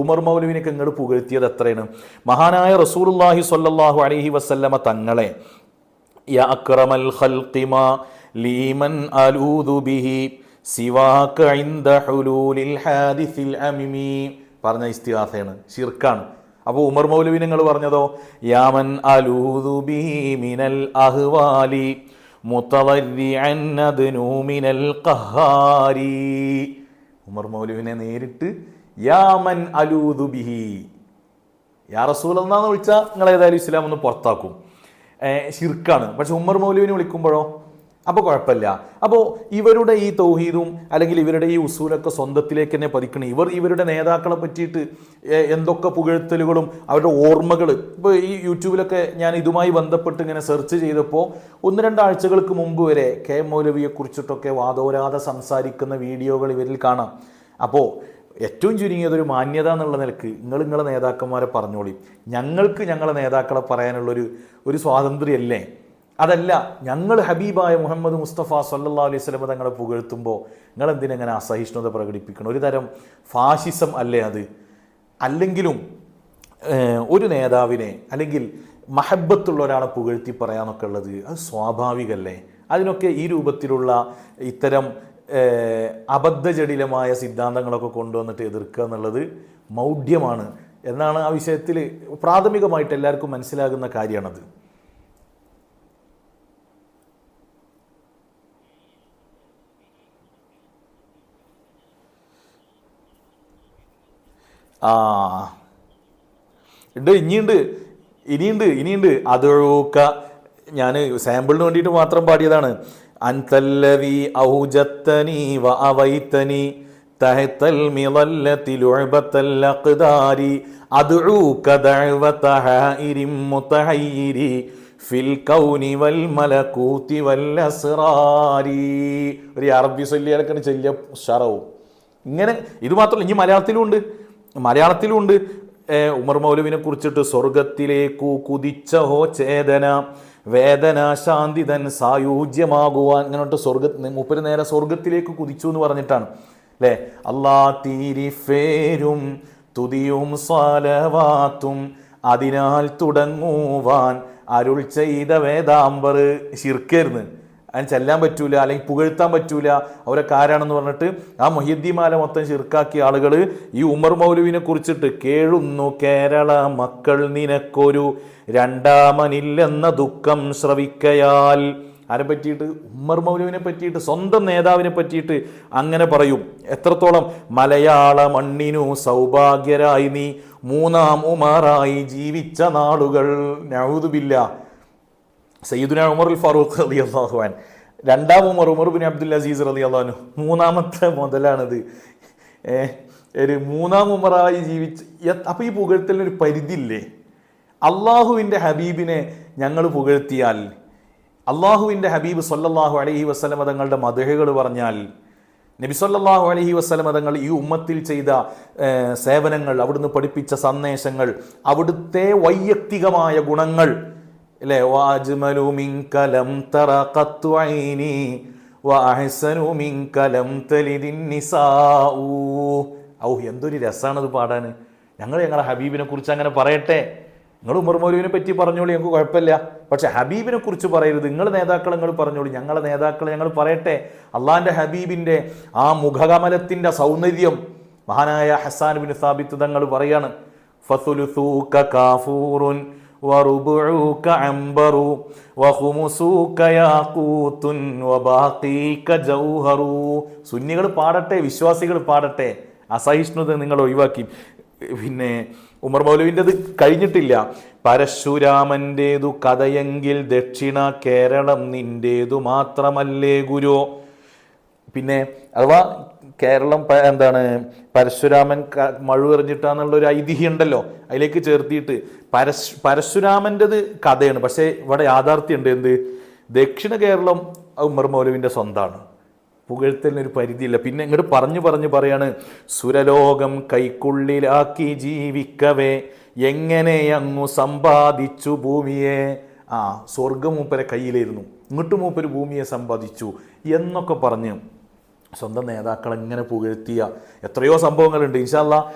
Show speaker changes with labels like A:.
A: ഉമർ മൗലുവിനൊക്കെ ഇങ്ങോട്ട് പുകഴ്ത്തിയത് എത്രയാണ്? മഹാനായ റസൂലുള്ളാഹി സ്വല്ലല്ലാഹു അലൈഹി വസല്ലമ തങ്ങളെ യാ അക്രമൽ ഖൽഖിമ ലീമൻ അലൂദു ബിഹി സിവാക ഇൻദ ഹുലൂലിൽ ഹാദിസിൽ അമിമി പറഞ്ഞ ഇസ്തിഹാസയാണ് ശിർക്കാണ്. അപ്പോൾ ഉമർ മൗലവി നിങ്ങൾ പറഞ്ഞതോ? യാമൻ അലൂദു ബി മിനൽ അഹ്വാലി മുതവരിഅൻ അദ്നു മിനൽ ഖഹാരി ഉമർ മൗലുവിനെ നേരിട്ട് യാമൻ അലൂദുബിഹി യാ റസൂൽ എന്നാന്ന് വിളിച്ചാൽ നിങ്ങൾ ഏതായാലും ഇസ്ലാം ഒന്ന് പുറത്താക്കും. ഷിർക്കാണ് പക്ഷെ ഉമർ മൗലുവിനെ വിളിക്കുമ്പോഴോ അപ്പോൾ കുഴപ്പമില്ല. അപ്പോൾ ഇവരുടെ ഈ തൗഹീദും അല്ലെങ്കിൽ ഇവരുടെ ഈ ഉസൂലൊക്കെ സ്വന്തത്തിലേക്ക് തന്നെ പതിക്കണം. ഇവർ ഇവരുടെ നേതാക്കളെ പറ്റിയിട്ട് എന്തൊക്കെ പുകഴ്ത്തലുകളും അവരുടെ ഓർമ്മകൾ. ഇപ്പോൾ ഈ യൂട്യൂബിലൊക്കെ ഞാൻ ഇതുമായി ബന്ധപ്പെട്ട് ഇങ്ങനെ സെർച്ച് ചെയ്തപ്പോൾ ഒന്ന് രണ്ടാഴ്ചകൾക്ക് മുമ്പ് വരെ കെ മൗലവിയെക്കുറിച്ചിട്ടൊക്കെ മൗലവിയെ കുറിച്ചിട്ടൊക്കെ വാദോരാതെ സംസാരിക്കുന്ന വീഡിയോകൾ ഇവരിൽ കാണാം. അപ്പോൾ ഏറ്റവും ചുരുങ്ങിയതൊരു മാന്യത എന്നുള്ള നിലയ്ക്ക് നിങ്ങൾ നിങ്ങളെ നേതാക്കന്മാരെ പറഞ്ഞോളി. ഞങ്ങൾക്ക് ഞങ്ങളെ നേതാക്കളെ പറയാനുള്ളൊരു ഒരു സ്വാതന്ത്ര്യമല്ലേ? അതല്ല ഞങ്ങൾ ഹബീബായ മുഹമ്മദ് മുസ്തഫ സല്ലാ അലൈഹി സ്വലമ തങ്ങളെ പുകഴ്ത്തുമ്പോൾ നിങ്ങൾ എന്തിനെങ്ങനെ അസഹിഷ്ണുത പ്രകടിപ്പിക്കണം? ഒരു തരം ഫാഷിസം അല്ലേ അത്? അല്ലെങ്കിലും ഒരു നേതാവിനെ അല്ലെങ്കിൽ മഹബത്തുള്ള ഒരാളെ പുകഴ്ത്തി പറയാനൊക്കെ ഉള്ളത് അത് സ്വാഭാവികമല്ലേ അതിനൊക്കെ ഈ രൂപത്തിലുള്ള ഇത്തരം അബദ്ധജടിലമായ സിദ്ധാന്തങ്ങളൊക്കെ കൊണ്ടുവന്നിട്ട് എതിർക്കുക എന്നുള്ളത് മൗഢ്യമാണ്. എന്നാണ് ആ വിഷയത്തിൽ പ്രാഥമികമായിട്ട് എല്ലാവർക്കും മനസ്സിലാകുന്ന കാര്യമാണത്. ആ. ഉണ്ട് ഇനിയുണ്ട് ഇനിയുണ്ട് ഇനിയുണ്ട്. അതൊഴുക്ക ഞാൻ സാമ്പിളിന് വേണ്ടിയിട്ട് മാത്രം പാടിയതാണ്. അൻതല്ലവി ഔജത്തനി വ അവൈത്തനി തഹത്തൽ മിളല്ലത്തി ലുഅബത്തൽ അഖ്ദാരി അദ്ഉക ദഅവത ഹായിരിം മുതഹയ്യിരി ഫിൽ കൗനി വൽ മലകൂതി വൽ അസ്റാരി. ഒരു അറബി ചൊല്ലിയാലൊക്കെ ചെല്ലിയ ഉഷാറാവും. ഇങ്ങനെ ഇത് മാത്രമല്ല ഇനി മലയാളത്തിലും ഉണ്ട്. മലയാളത്തിലും ഉണ്ട് ഉമർ മൗലവിനെ കുറിച്ചിട്ട് സ്വർഗത്തിലേക്കു കുതിച്ച ഹോ ചേതന വേദന ശാന്തി തൻ സായുജ്യമാകുവാൻ ഇങ്ങനോട്ട് സ്വർഗ മുപ്പര് നേരെ സ്വർഗത്തിലേക്ക് കുതിച്ചു എന്ന് പറഞ്ഞിട്ടാണ്. അല്ലേ അല്ലാ തീരിഫേരും തുതിയും സാലവാത്തും അതിനാൽ തുടങ്ങുവാൻ അരുൾ ചെയ്ത വേദാംബർ ശിർക്കായിരുന്നു അതിന് ചെല്ലാൻ പറ്റൂല അല്ലെങ്കിൽ പുകഴ്ത്താൻ പറ്റൂല. അവരൊക്കെ ആരാണെന്ന് പറഞ്ഞിട്ട് ആ മൊഹിദ്ദിമാല മൊത്തം ചെറുക്കാക്കിയ ആളുകൾ ഈ ഉമർ മൗലുവിനെ കുറിച്ചിട്ട് കേഴുന്നു കേരള മക്കൾ നിനക്കൊരു രണ്ടാമനില്ലെന്ന ദുഃഖം ശ്രവിക്കയാൽ ആരെ പറ്റിയിട്ട്? ഉമ്മർ മൗലുവിനെ പറ്റിയിട്ട് സ്വന്തം നേതാവിനെ പറ്റിയിട്ട് അങ്ങനെ പറയും. എത്രത്തോളം മലയാള മണ്ണിനു സൗഭാഗ്യരായി നീ മൂന്നാം ഉമാറായി ജീവിച്ച നാളുകൾ. നൗദുബില്ല. സയ്യിദുന ഉമർ ഉൽ ഫാറൂഖ് അലി അള്ളാഹുവാൻ രണ്ടാം Umar Umar bin Abdul Aziz Ali അള്ളഹാനു മൂന്നാമത്തെ മുതലാണിത്. ഒരു മൂന്നാം ഉമറായി ജീവിച്ച് അപ്പോൾ അപ്പൊ ഈ പുകഴ്ത്തലിന് ഒരു പരിധിയില്ലേ? അള്ളാഹുവിന്റെ ഹബീബിനെ ഞങ്ങൾ പുകഴ്ത്തിയാൽ അള്ളാഹുവിന്റെ ഹബീബ് സൊല്ലാഹു അലഹി വസ്ലമ തങ്ങളുടെ മതഹകൾ പറഞ്ഞാൽ നബി സൊല്ലാഹു അലഹി വസ്ലമ തങ്ങൾ ഈ ഉമ്മത്തിൽ ചെയ്ത സേവനങ്ങൾ അവിടുന്ന് പഠിപ്പിച്ച സന്ദേശങ്ങൾ അവിടുത്തെ വൈയക്തികമായ ഗുണങ്ങൾ അല്ലേ? വാജ്മലു മിങ്കലം തറ ഖത്തു ഐനി വഅഹ്സനു മിങ്കലം തലിദിൻ നിസാഉ ഔ എന്തൊരു രസമാണത് പാടാൻ. ഞങ്ങൾ ഞങ്ങളുടെ ഹബീബിനെ കുറിച്ച് അങ്ങനെ പറയട്ടെ. നിങ്ങൾ ഉമർ മൗലുവിനെ പറ്റി പറഞ്ഞോളൂ ഞങ്ങൾക്ക് കുഴപ്പമില്ല. പക്ഷെ ഹബീബിനെ കുറിച്ച് പറയരുത്. നിങ്ങൾ നേതാക്കൾ നിങ്ങൾ പറഞ്ഞോളൂ. ഞങ്ങളെ നേതാക്കൾ ഞങ്ങൾ പറയട്ടെ. അള്ളാഹിന്റെ ഹബീബിന്റെ ആ മുഖകമലത്തിന്റെ സൗന്ദര്യം മഹാനായ ഹസാൻ ബിൻ സാബിത്ത് തങ്ങൾ പറയാണ് കാഫൂറുൻ وربعك عنبر وخمسوك ياقوت وباقيك جوهر സുന്നികൾ പാടട്ടെ വിശ്വാസികൾ പാടട്ടെ അസഹിഷ്ണുത നിങ്ങൾ ഒഴിവാക്കി പിന്നെ ഉമർ മൗലവിൻ്റെത് കഴിഞ്ഞിട്ടില്ല പരശുരാമൻ്റേതു കഥയെങ്കിൽ ദക്ഷിണ കേരളം നിൻ്റേതു മാത്രമല്ലേ ഗുരു പിന്നെ അഥവാ കേരളം എന്താണ് പരശുരാമൻ മഴു എറിഞ്ഞിട്ടാന്നുള്ള ഒരു ഐതിഹ്യം ഉണ്ടല്ലോ അതിലേക്ക് ചേർത്തിയിട്ട് പരശു പരശുരാമന്റെത് കഥയാണ്. പക്ഷേ ഇവിടെ യാഥാർത്ഥ്യമുണ്ട്. എന്ത്? ദക്ഷിണ കേരളം ഉമ്മർ മൗലവിന്റെ സ്വന്തമാണ് പുകഴ്ത്തലിന് ഒരു പരിധിയില്ല. പിന്നെ ഇങ്ങോട്ട് പറഞ്ഞു പറഞ്ഞു പറയാണ് സുരലോകം കൈക്കുള്ളിലാക്കി ജീവിക്കവേ എങ്ങനെ അങ്ങു സമ്പാദിച്ചു ഭൂമിയെ? ആ സ്വർഗം മൂപ്പരെ കയ്യിലായിരുന്നു. ഇങ്ങോട്ട് മൂപ്പര് ഭൂമിയെ സമ്പാദിച്ചു എന്നൊക്കെ പറഞ്ഞ് സ്വന്തം നേതാക്കളെ എങ്ങനെ പുകഴ്ത്തിയ എത്രയോ സംഭവങ്ങളുണ്ട്. ഇൻഷാല്ല